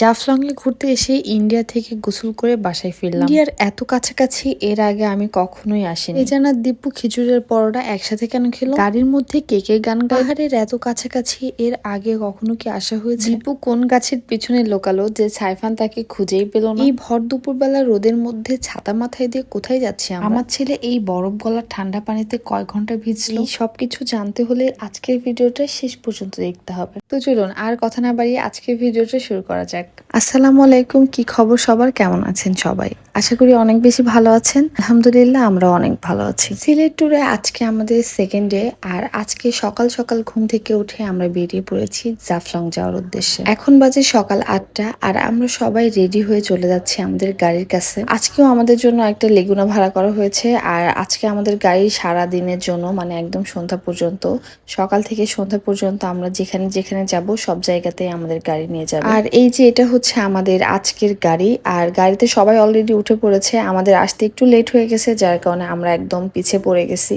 জাফলং এ ঘুরতে এসে ইন্ডিয়া থেকে গোসল করে বাসায় ফিরলাম। ইন্ডিয়ার এত কাছাকাছি এর আগে আমি কখনোই আসিনি। এই জানার দীপু খিচুড়ির পরোটা একসাথে কেন খেলো? গাড়ির মধ্যে কেকের গান পাহাড়ের এত কাছাকাছি এর আগে কখনো কি আসা হয়েছে? দীপু কোন গাছের পিছনে লোকালো যে সাইফান তাকে খুঁজেই পেল না? এই ভর দুপুরবেলা রোদের মধ্যে ছাতা মাথায় দিয়ে কোথায় যাচ্ছি আমরা? আমার ছেলে এই বরফ গলার ঠান্ডা পানিতে কয় ঘণ্টা ভিজলো? সবকিছু জানতে হলে আজকের ভিডিওটা শেষ পর্যন্ত দেখতে হবে। তো চলুন আর কথা না বাড়িয়ে আজকের ভিডিওটা শুরু করা যাক। আসসালামু আলাইকুম, কি খবর সবার? কেমন আছেন সবাই? আশা করি অনেক বেশি ভালো আছেন। আলহামদুলিল্লাহ আমরা অনেক ভালো আছি। সিলেট ট্যুরে আজকে আমাদের সেকেন্ড ডে আর আজকে সকাল সকাল ঘুম থেকে উঠে আমরা বেরিয়ে পড়েছি জাফলং যাওয়ার উদ্দেশ্যে। এখন বাজে সকাল আটটা, আর আমরা সবাই রেডি হয়ে চলে যাচ্ছি আমাদের গাড়ির কাছে। আজকেও আমাদের জন্য একটা লেগুনা ভাড়া করা হয়েছে, আর আজকে আমাদের গাড়ি সারা দিনের জন্য মানে একদম সন্ধ্যা পর্যন্ত, সকাল থেকে সন্ধ্যা পর্যন্ত আমরা যেখানে যেখানে যাব, সব জায়গাতেই আমাদের গাড়ি নিয়ে যাবে। আর এই যে এটা হচ্ছে আমাদের আজকের গাড়ি। আর গাড়িতে সবাই অলরেডি উঠে পড়েছে। আমাদের আসতে একটু লেট হয়ে গেছে, যার কারণে আমরা একদম পিছিয়ে পড়ে গেছি।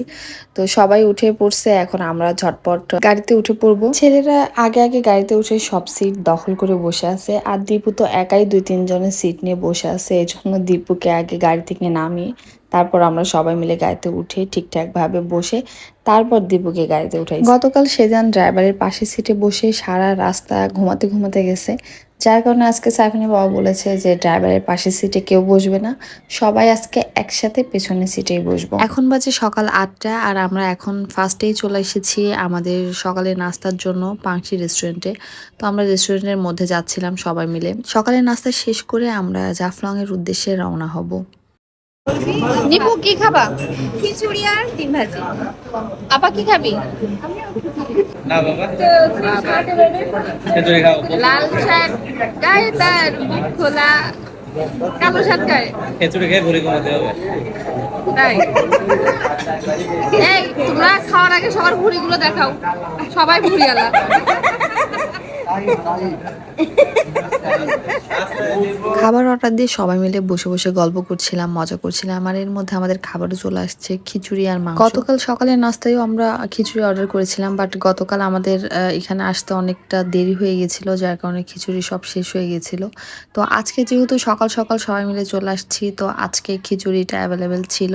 তো সবাই উঠে পড়ছে, এখন আমরা ঝটপট গাড়িতে উঠে পড়ব। ছেলেরা আগে আগে গাড়িতে উঠে সব সিট দখল করে বসে আছে। আর দীপু তো একাই দুই তিনজনের সিট নিয়ে বসে আছে এই জন্য দীপুকে আগে গাড়ি থেকে নামিয়ে তারপর আমরা সবাই মিলে গাড়িতে উঠে ঠিকঠাক ভাবে বসে তারপর দীপুকে গাড়িতে উঠাই। গতকাল সেজান ড্রাইভারের পাশে সিটে বসে সারা রাস্তা ঘুমাতে ঘুমাতে গেছে। যার কারণে আজকে সাইফানের বাবা বলেছে যে ড্রাইভারের পাশের সিটে কেউ বসবে না। সবাই আজকে একসাথে পেছনের সিটেই বসবো। এখন বাজে সকাল আটটা আর আমরা এখন ফার্স্টেই চলে এসেছি আমাদের সকালের নাস্তার জন্য পাংশি রেস্টুরেন্টে। তো আমরা রেস্টুরেন্টের মধ্যে যাচ্ছিলাম সবাই মিলে। সকালের নাস্তা শেষ করে আমরা জাফলং এর উদ্দেশ্যে রওনা হব। নিপু কি খাবা? খিচুড়ি আর ডিম ভাজি। আপা কি খাবি? না বাবা। খেজুরি খাও। লাল শাক গায়ে তার মুখ খোলা কালো শাক গায়ে। খেজুরি খেয়ে ভুড়ি কমাতে হবে। তাই? এই তোমরা খাওয়ার আগে সবার ভুড়িগুলো দেখাও। সবাই ভুড়ি আলা খাবার অর্ডার দিয়ে সবাই মিলে বসে বসে গল্প করছিলাম, মজা করছিলাম, আর এর মধ্যে আমাদের খাবারও চলে আসছে খিচুড়ি আর মাংস। গতকাল সকালের নাস্তায়ও আমরা খিচুড়ি অর্ডার করেছিলাম বাট গতকাল আমাদের এখানে আসতে অনেকটা দেরি হয়ে গেছিল, যার কারণে খিচুড়ি সব শেষ হয়ে গেছিল। তো আজকে যেহেতু সকাল সকাল সবাই মিলে চলে আসছি, তো আজকে খিচুড়িটা অ্যাভেলেবেল ছিল,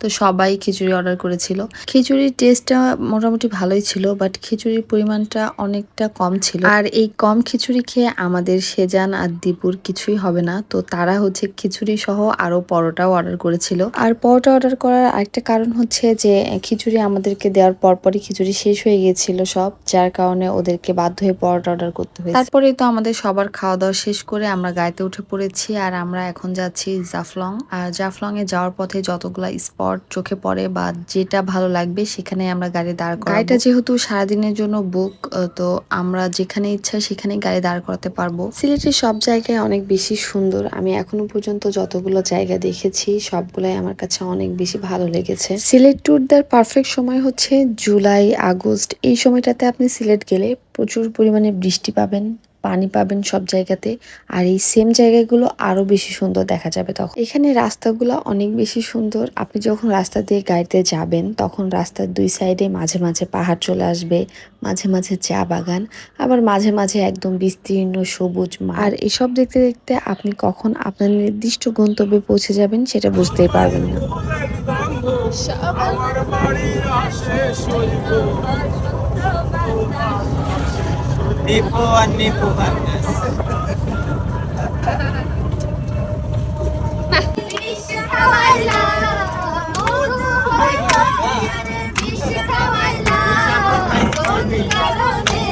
তো সবাই খিচুড়ি অর্ডার করেছিল। খিচুড়ির টেস্টটা মোটামুটি ভালোই ছিল বাট খিচুড়ির পরিমাণটা অনেকটা কম ছিল। আর এই কম খিচুড়ি খেয়ে আমাদের সেজান আর দীপুর কিছুই হবে না। তো তারা হচ্ছে খিচুড়ি সহ আরও পরোটাও অর্ডার করেছিল। আর পরোটা অর্ডার করার আরেকটা কারণ হচ্ছে যে, খিচুড়ি আমাদেরকে দেওয়ার পরপরই খিচুড়ি শেষ হয়ে গিয়েছিল সব, যার কারণে ওদেরকে বাধ্য হয়ে পরোটা অর্ডার করতে হয়েছে। তারপরেই তো আমাদের সবার খাওয়া দাওয়া শেষ করে আমরা গাড়িতে উঠে পড়েছি আর আমরা এখন যাচ্ছি জাফলং। আর জাফলং এ যাওয়ার পথে যতগুলা স্পট চোখে পড়ে বা যেটা ভালো লাগবে সেখানে আমরা গাড়ি দাঁড় করাবো। গাড়িটা যেহেতু সারাদিনের জন্য বুক তো আমরা যেখানে ইচ্ছা সেখানে গাড়ি দাঁড় করাতে পারব। সিলেটের সব জায়গায় অনেক বেশি সুন্দর। আমি এখনও পর্যন্ত যতগুলো জায়গা দেখেছি, সবগুলাই আমার কাছে অনেক বেশি ভালো লেগেছে। সিলেট ট্যুর দেওয়ার পারফেক্ট সময় হচ্ছে জুলাই, আগস্ট। এই সময়টাতে আপনি সিলেট গেলে প্রচুর পরিমাণে বৃষ্টি পাবেন। পানি পাবেন সব জায়গাতে। আর এই সেম জায়গাগুলো আরও বেশি সুন্দর দেখা যাবে তখন। এখানে রাস্তাগুলো অনেক বেশি সুন্দর। আপনি যখন রাস্তা দিয়ে গাড়িতে যাবেন, তখন রাস্তার দুই সাইডে মাঝে মাঝে পাহাড় চলে আসবে, মাঝে মাঝে চা বাগান, আবার মাঝে মাঝে একদম বিস্তীর্ণ সবুজ। আর এসব দেখতে দেখতে আপনি কখন আপনার নির্দিষ্ট গন্তব্যে পৌঁছে যাবেন সেটা বুঝতেই পারবেন না। কোন কারণে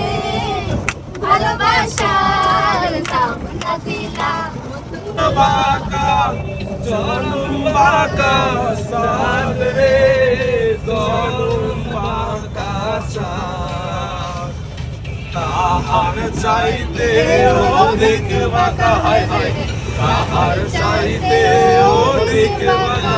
ভালোবাসার তামনা দিলা বাকা সাদ রে তাহার চাইতে অধিক বাকা হায় হায়। তাহার চাইতে অধিক বাকা।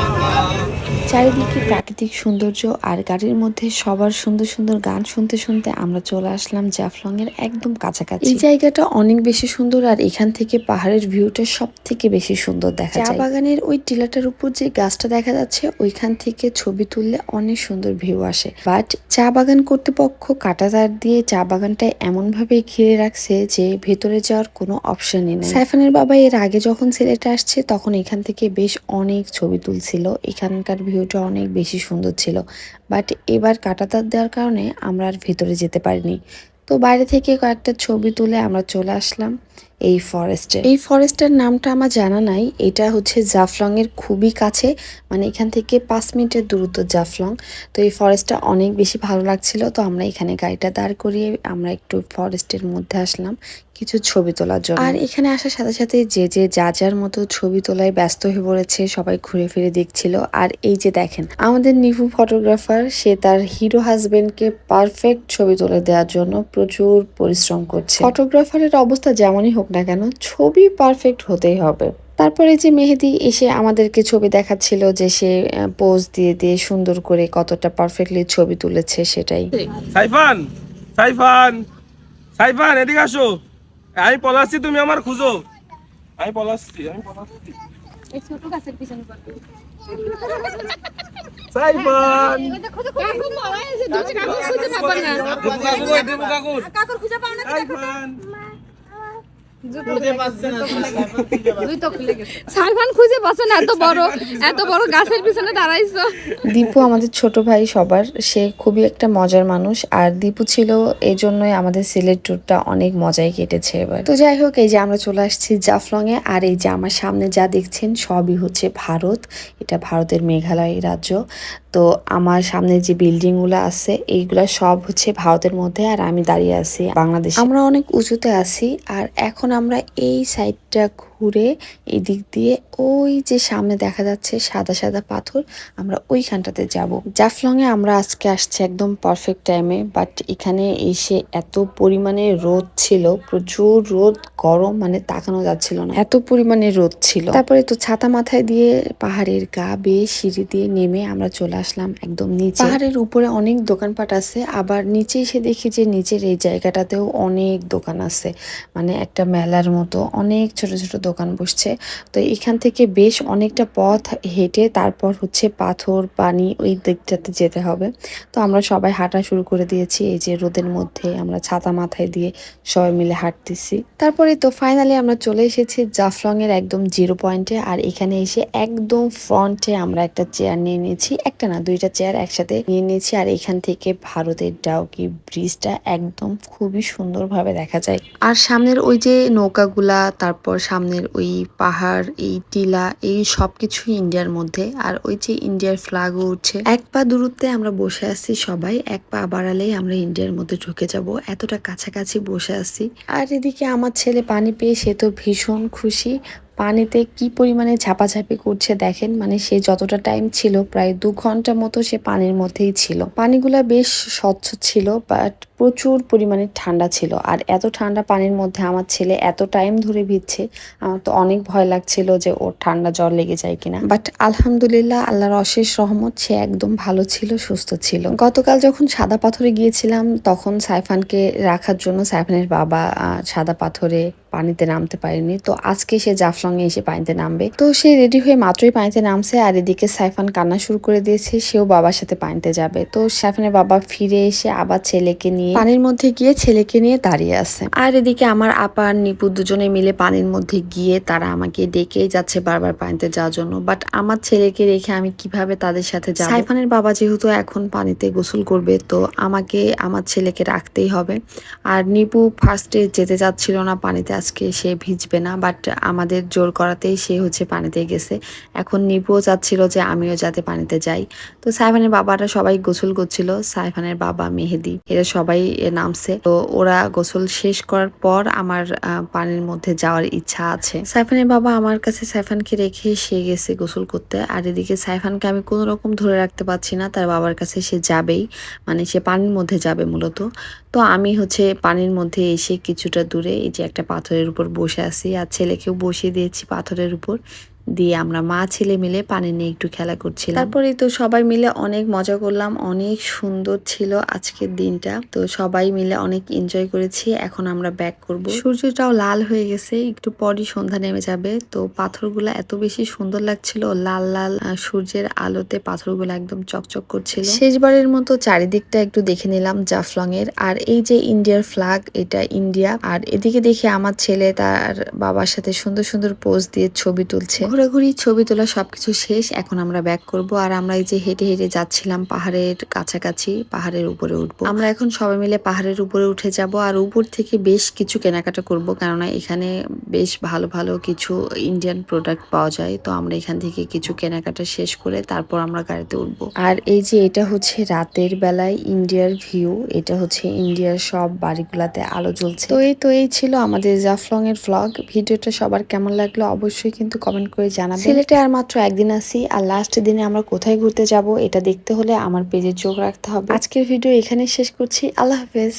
চারিদিকে প্রাকৃতিক সৌন্দর্য আর গাড়ির মধ্যে সবার সুন্দর সুন্দর গান শুনতে শুনতে আমরা চলে আসলাম জাফলং এর একদম কাছাকাছি। এই জায়গাটা অনেক বেশি সুন্দর আর এখান থেকে পাহাড়ের ভিউটা সব থেকে বেশি সুন্দর দেখা যায়। চা বাগানের ওই টিলাটার উপর যে গাছটা দেখা যাচ্ছে ওইখান থেকে ছবি তুললে অনেক সুন্দর ভিউ আসে। বাট চা বাগান কর্তৃপক্ষ কাঁটাতার দিয়ে চা বাগানটা এমন ভাবে ঘিরে রাখছে যে ভেতরে যাওয়ার কোনো অপশনই নেই। সাইফানের বাবা এর আগে যখন সিলেটে আসছে তখন এখান থেকে বেশ অনেক ছবি তুলছিল। এখানকার ভিউটা অনেক বেশি সুন্দর ছিল। বাট এবার কাঁটাতার দেওয়ার কারণে আমরা আর ভেতরে যেতে পারিনি। তো বাইরে থেকে কয়েকটা ছবি তুলে আমরা চলে আসলাম এই ফরেস্টে এই ফরেস্টের নামটা আমার জানা নাই। এটা হচ্ছে জাফলং এর খুবই কাছে। মানে এখান থেকে পাঁচ মিনিটের দূরত্ব জাফলং। তো এই ফরেস্টটা অনেক বেশি ভালো লাগছিল। তো আমরা এখানে গাড়িটা দাঁড় করিয়ে আমরা একটু ফরেস্টের মধ্যে আসলাম। কিছু ছবি তোলার জন্য। আর এখানে আসার সাথে সাথে যে যে যা যার মতো ছবি তোলায় ব্যস্ত হয়ে পড়েছে সবাই ঘুরে ফিরে দেখছিল। আর এই যে দেখেন আমাদের নিভু ফটোগ্রাফার সে তার হিরো হাজবেন্ডকে পারফেক্ট ছবি তুলে দেওয়ার জন্য প্রচুর পরিশ্রম করছে। ফটোগ্রাফারের অবস্থা যেমনই হোক না কেন ছবি পারফেক্ট হতেই হবে। তারপরে যে মেহেদি এসে আমাদেরকে ছবি দেখাচ্ছিল যে সে পোজ দিয়ে দিয়ে সুন্দর করে কতটা পারফেক্টলি ছবি তুলেছে সেটাই। সাইফান সাইফান সাইফান এদিকে আসো। আমি পলাচ্ছি তুমি আমার খুঁজো। আমি পলাচ্ছি আমি পলাচ্ছি কাকুর খুঁজে পাও না সাইফান দুই তো খুলে গেছে। সাইফান খুঁজে পাচ্ছে না? এত বড় এত বড় গাছের পিছনে দাঁড়াইছো। দীপু আমাদের ছোট ভাই সবার সে খুবই একটা মজার মানুষ। আর দীপু ছিল এই জন্যই আমাদের সিলেট ট্যুরটা অনেক মজাই কেটেছে এবার। তো যাই হোক এই যে আমরা চলে আসছি জাফলং এ আর এই যে আমার সামনে যা দেখছেন সবই হচ্ছে ভারত। এটা ভারতের মেঘালয় রাজ্য। তো আমার সামনে যে বিল্ডিংগুলো আছে, এইগুলা সব হচ্ছে ভারতের মধ্যে আর আমি দাঁড়িয়ে আছি বাংলাদেশ। আমরা অনেক উঁচুতে আছি আর এখন আমরা এই সাইডটা ঘুরে এদিক দিয়ে ওই যে সামনে দেখা যাচ্ছে সাদা সাদা পাথর, আমরা ওইখানটাতে যাব। জাফলং এ আমরা আজকে আসছি একদম পারফেক্ট টাইমে বাট এখানে এসে এত পরিমাণে রোদ ছিল, প্রচুর রোদ, গরম মানে তাকানো যাচ্ছিল না। এত পরিমাণে রোদ ছিল। তারপরে তো ছাতা মাথায় দিয়ে পাহাড়ের গা বেয়ে সিঁড়ি দিয়ে নেমে আমরা চলে আসলাম একদম নিচে। পাহাড়ের উপরে অনেক দোকানপাট আছে, আবার নিচে এসে দেখি যে নিচের এই জায়গাটাতেও অনেক দোকান আছে। মানে একটা মেলার মতো, অনেক ছোট ছোট দোকান বসছে। তো এখান থেকে বেশ অনেকটা পথ হেঁটে তারপর হচ্ছে পাথর, পানি ওই দিকটাতে যেতে হবে। তো আমরা সবাই হাঁটা শুরু করে দিয়েছি। এই যে রোদের মধ্যে আমরা ছাতা মাথায় দিয়ে সবাই মিলে হাঁটতেছি। তারপরে তো ফাইনালি আমরা চলে এসেছি জাফলং এর একদম জিরো পয়েন্টে আর এখানে এসে একদম ফ্রন্টে আমরা একটা চেয়ার নিয়ে নিয়েছি। একটা না, দুইটা চেয়ার একসাথে নিয়ে নিয়েছি। আর এখান থেকে ভারতের ডাউকি ব্রিজটা একদম খুবই সুন্দরভাবে দেখা যায়। আর সামনের ওই যে নৌকাগুলা, তারপর সামনের ওই পাহাড়, এই টিলা, এই সবকিছুই ইন্ডিয়ার মধ্যে। আর ওই যে ইন্ডিয়ার ফ্ল্যাগও উঠছে। এক পা দূরত্বে আমরা বসে আছি সবাই, এক পা বাড়ালেই আমরা ইন্ডিয়ার মধ্যে ঢুকে যাব। এতটা কাছাকাছি বসে আছি। আর এদিকে আমার ছেলে পানি পেয়ে, সে তো ভীষণ খুশি। পানিতে কি পরিমাণে ঝাপাঝাপি করছে দেখেন মানে সে যতটা টাইম ছিল প্রায় দু ঘণ্টা মতো সে পানির মধ্যেই ছিল। পানিগুলা বেশ স্বচ্ছ ছিল বাট প্রচুর পরিমাণে ঠান্ডা ছিল। আর এত ঠান্ডা পানির মধ্যে আমার ছেলে এত টাইম ধরে ভিজছে, আমার তো অনেক ভয় লাগছিল যে ওর ঠান্ডা জ্বর লেগে যায় কিনা। বাট আলহামদুলিল্লাহ, আল্লাহর অশেষ রহমত, সে একদম ভালো ছিল, সুস্থ ছিল। গতকাল যখন সাদা পাথরে গিয়েছিলাম, তখন সাইফানকে রাখার জন্য সাইফানের বাবা সাদা পাথরে পানিতে নামতে পারেনি। তো আজকে সে জাফলং এ এসে পানিতে নামবে। তো সে রেডি হয়ে মাত্রই পানিতে নামছে আর এদিকে সাইফান কান্না শুরু করে দিয়েছে, সেও বাবার সাথে পানিতে যাবে। তো সাইফানের বাবা ফিরে এসে আবার ছেলেকে নিয়ে পানির মধ্যে গিয়ে ছেলেকে নিয়ে দাঁড়িয়ে আছে। আর এদিকে আমার আপা আর নিপু দুজনে মিলে পানির মধ্যে গিয়ে তারা আমাকে ডেকেই যাচ্ছে বারবার পানিতে যাওয়ার জন্য। বাট আমার ছেলেকে রেখে আমি কীভাবে তাদের সাথে যাব? সাইফানের বাবা যেহেতু এখন পানিতে গোসল করবে, তো আমাকে আমার ছেলেকে রাখতেই হবে। আর নিপু ফার্স্টে যেতে যাচ্ছিল না পানিতে আজকে সে ভিজবে না বাট আমাদের জোর করাতেই সে হচ্ছে পানিতে গেছে। এখন নিপুও চাচ্ছিল যে আমিও যাতে পানিতে যাই। তো সাইফানের বাবারা সবাই গোসল করছিল। সাইফানের বাবা মেহেদি, এরা সবাই নামছে। তো ওরা গোসল শেষ করার পর আমার পানির মধ্যে যাওয়ার ইচ্ছা আছে। সাইফানের বাবা আমার কাছে সাইফানকে রেখে সে গেছে গোসল করতে। আর এদিকে সাইফানকে আমি কোনো রকম ধরে রাখতে পারছি না, তার বাবার কাছে সে যাবেই। মানে সে পানির মধ্যে যাবে মূলত। তো আমি হচ্ছে পানির মধ্যে এসে কিছুটা দূরে এই যে একটা পাথরের উপর বসে আছি আর ছেলেকেও বসিয়ে দিয়েছি পাথরের উপর। দিয়ে আমরা মা ছেলে মিলে পানি নিয়ে একটু খেলা করছিলাম। তারপরে তো সবাই মিলে অনেক মজা করলাম, অনেক সুন্দর ছিল আজকের দিনটা। তো সবাই মিলে অনেক এনজয় করেছি, এখন আমরা ব্যাক করব। সূর্যটাও লাল হয়ে গেছে, একটু পরই সন্ধ্যা নেমে যাবে। তো পাথরগুলো এত বেশি সুন্দর লাগছিল, লাল লাল সূর্যের আলোতে পাথরগুলো একদম চকচক করছিল। শেষবারের মতো চারিদিকটা একটু দেখে নিলাম জাফলং এর আর এই যে ইন্ডিয়ার ফ্ল্যাগ এটা ইন্ডিয়া আর এদিকে দেখে আমার ছেলে তার বাবার সাথে সুন্দর সুন্দর পোজ দিয়ে ছবি তুলছে। ঘোরাঘুরি, ছবি তোলা সব কিছু শেষ। এখন আমরা ব্যাক করব আর আমরা এই যে হেঁটে হেঁটে যাচ্ছিলাম পাহাড়ের কাছাকাছি, পাহাড়ের উপরে উঠবো। আমরা এখন সবাই মিলে পাহাড়ের উপরে উঠে যাব আর উপর থেকে বেশ কিছু কেনাকাটা করব কেননা এখানে বেশ ভালো ভালো কিছু ইন্ডিয়ান প্রোডাক্ট পাওয়া যায়। তো আমরা এখান থেকে কিছু কেনাকাটা শেষ করে তারপর আমরা গাড়িতে উঠবো। আর এই যে এটা হচ্ছে রাতের বেলায় ইন্ডিয়ার ভিউ এটা হচ্ছে ইন্ডিয়ার সব বাড়িগুলাতে আলো জ্বলছে। তো এই তো এই ছিল আমাদের জাফলং এর ভ্লগ ভিডিওটা সবার কেমন লাগল অবশ্যই কিন্তু কমেন্ট করে জানাবেন। সিলেটে আর মাত্র একদিন আসি আর লাস্ট দিনে আমরা কোথায় ঘুরতে যাব এটা দেখতে হলে আমার পেজে চোখ রাখতে হবে। আজকের ভিডিও এখানে শেষ করছি আল্লাহ হাফেজ।